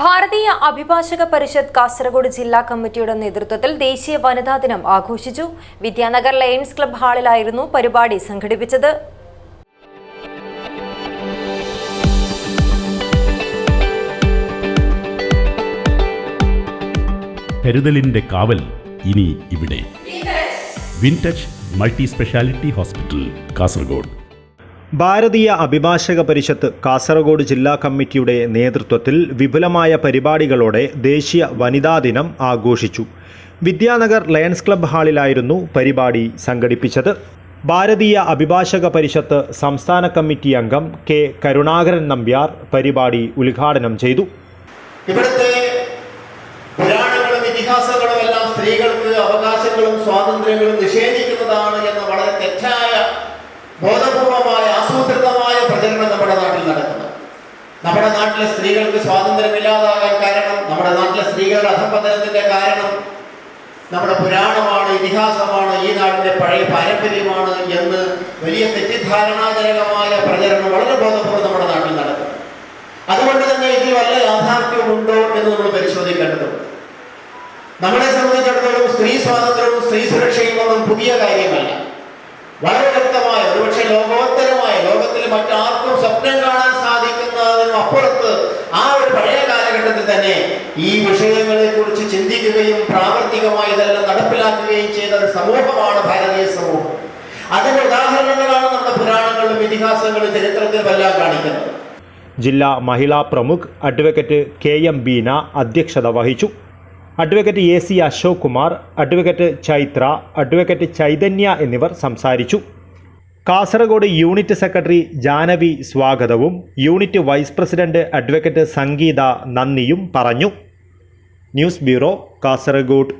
ഭാരതീയ അഭിഭാഷക പരിഷത്ത് കാസർഗോഡ് ജില്ലാ കമ്മിറ്റിയുടെ നേതൃത്വത്തിൽ ദേശീയ വനിതാ ദിനം ആഘോഷിച്ചു. വിദ്യാനഗർ ലയൺസ് ക്ലബ് ഹാളിലായിരുന്നു പരിപാടി സംഘടിപ്പിച്ചത്. കരുതലിന്റെ കാവൽ ഇനി ഇവിടെ. Wintouch multi speciality hospital Kasaragod. Bharatiya Abhibhashaka Parishad Kasaragod ജില്ലാ കമ്മിറ്റിയുടെ നേതൃത്വത്തിൽ വിപുലമായ പരിപാടികളോടെ ദേശീയ വനിതാ ദിനം ആഘോഷിച്ചു. വിദ്യാനഗർ ലയൺസ് ക്ലബ് ഹാളിലായിരുന്നു പരിപാടി സംഘടിപ്പിച്ചത്. ഭാരതീയ അഭിഭാഷക പരിഷത്ത് സംസ്ഥാന കമ്മിറ്റി അംഗം കെ കരുണാകരൻ നമ്പ്യാർ പരിപാടി ഉദ്ഘാടനം ചെയ്തു. ഇവിടുത്തെ പുരാണങ്ങളും ഇതിഹാസങ്ങളും എല്ലാം സ്ത്രീകൾക്ക് അവകാശങ്ങളും സ്വാതന്ത്ര്യങ്ങളും നിഷേധിക്കുന്നതാണ് എന്ന വളരെ തെറ്റായ ബോധപൂർവമായ ആസൂത്രിതമായ പ്രചരണം നമ്മുടെ നാട്ടിൽ നടക്കുന്നത് നമ്മുടെ നാട്ടിലെ സ്ത്രീകൾക്ക് സ്വാതന്ത്ര്യമില്ലാതാകാൻ കാരണം നമ്മുടെ നാട്ടിലെ സ്ത്രീകളുടെ അധംപതനത്തിന്റെ കാരണം നമ്മുടെ പുരാണമാണ് ഇതിഹാസമാണ് ഈ നാടിന്റെ പഴയ പാരമ്പര്യമാണ് എന്ന് വലിയ തെറ്റിദ്ധാരണാജനകമായ പ്രചരണം വളരെ ബോധപൂർവം നമ്മുടെ നാട്ടിൽ നടക്കുന്നു അതുകൊണ്ട് തന്നെ ഇതിൽ വല്ല യാഥാർത്ഥ്യമുണ്ടോ എന്ന് നമ്മൾ പരിശോധിക്കേണ്ടതുണ്ട്. നമ്മളെ സംബന്ധിച്ചിടത്തോളം സ്ത്രീ സ്വാതന്ത്ര്യവും സ്ത്രീ സുരക്ഷയും ഒന്നും പുതിയ കാര്യമല്ല. വളരെ മറ്റാർക്കും സ്വപ്നം കാണാൻ സാധിക്കുന്നതിനും അപ്പുറത്ത് ആ ഒരു പഴയ കാലഘട്ടത്തിൽ തന്നെ ഈ വിഷയങ്ങളെ കുറിച്ച് ചിന്തിക്കുകയും പ്രാവർത്തികമായി ഇതെല്ലാം നടപ്പിലാക്കുകയും ചെയ്ത ഒരു സമൂഹമാണ് ഭാരതീയ സമൂഹം. അതിന്റെ ഉദാഹരണങ്ങളാണ് നമ്മുടെ പുരാണങ്ങളും ഇതിഹാസങ്ങളും ചരിത്രത്തിലും എല്ലാം കാണിക്കുന്നത്. ജില്ലാ മഹിളാ പ്രമുഖ് അഡ്വക്കേറ്റ് കെ എം ബീന അധ്യക്ഷത വഹിച്ചു. Advocate A C Ashok Kumar advocate Chaitra advocate Chaitanya എന്നിവർ സംസാരിച്ചു. കാസർഗോഡ് യൂണിറ്റ് സെക്രട്ടറി ജാനവി സ്വാഗതവും unit vice president advocate Sangeetha നന്ദിയും പറഞ്ഞു. News bureau Kasaragod.